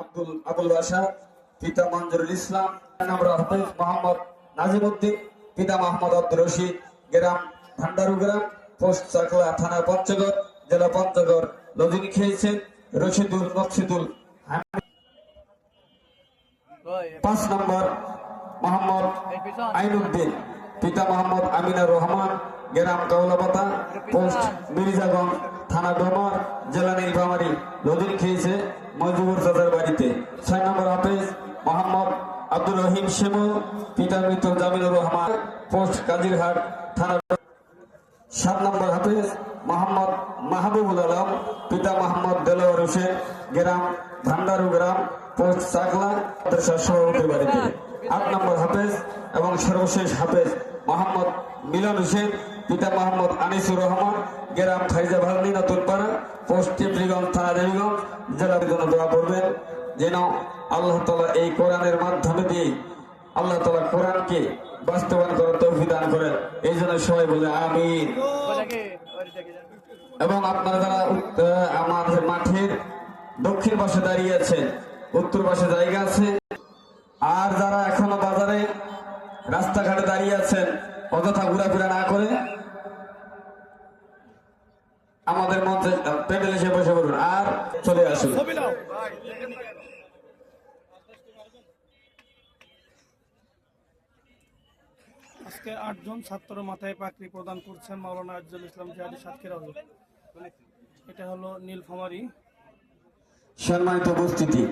আব্দুল, আবুল বাসা পিতা মঞ্জুরুল ইসলাম হাফিজ মোহাম্মদ নাজিমুদ্দিন, পিতা মোহাম্মদ আব্দুর রশিদ, গ্রাম ভান্ডারু গ্রাম, পোস্ট চাকলা থানা পঞ্চগড়, জেলা পঞ্চগড়, লজিনি খেয়েছেন রশিদুল মকসিদুল পাঁচ নম্বর মোহাম্মদ আইনুদ্দিন, পিতা মোহাম্মদ আমিনা রহমান গ্রাম কাউলাপাতা পোস্ট মির্জাগঞ্জ থানা ডোমার, জেলা নীলফামারী। লদিন খেয়েছে মজিবুর চাচার বাড়িতে। ছয় নম্বর হাফেজ মোহাম্মদ আব্দুর রহিম শিমু পিতা মৃত জামিনুর রহমান, পোস্ট কাজিরহাট থানা সাত নম্বর হাফিজ মোহাম্মদ মাহবুবুল আলম, পিতা মোহাম্মদ দেলোয়ার হোসেন, গ্রাম ভান্ডারু গ্রাম, পোস্ট চাকলা সভাপতির বাড়িতে। আট নম্বর হাফেজ এবং সর্বশেষ হাফেজ মোহাম্মদ মিলন হোসেন পিতা মোহাম্মদ আনিসুর রহমান, গ্রাম খাইজা ভালনি নতুনপাড়া পোস্ট টিপলিগঞ্জ থানা দেবীগঞ্জ জেলার জন্য দোয়া করবেন যেন আল্লাহ তালা এই কোরআনের মাধ্যমে দিয়ে আল্লাহ তালা কোরআনকে বাস্তবায়ন করার তৌফিক দান করেন। এই জন্য সবাই বলে আমিন। এবং আপনারা যারা আমাদের মাঠের দক্ষিণ পাশে দাঁড়িয়ে আছেন, উত্তর পাশে জায়গা আছে, আর যারা এখনও বাজারে রাস্তাঘাটে দাঁড়িয়ে আছেন, অযথা ঘোরাফেরা আমাদের মঞ্চে প্যান্ডেল এসে বসে পড়ুন আর চলে আসুন। আজকে আটজন ছাত্র মাথায় পাকড়ি প্রদান করছেন মাওলানা আজল ইসলাম জিহাদি সাতক্ষীর হল এটা হলো নীলফামারী। সম্মানিত উপস্থিতি।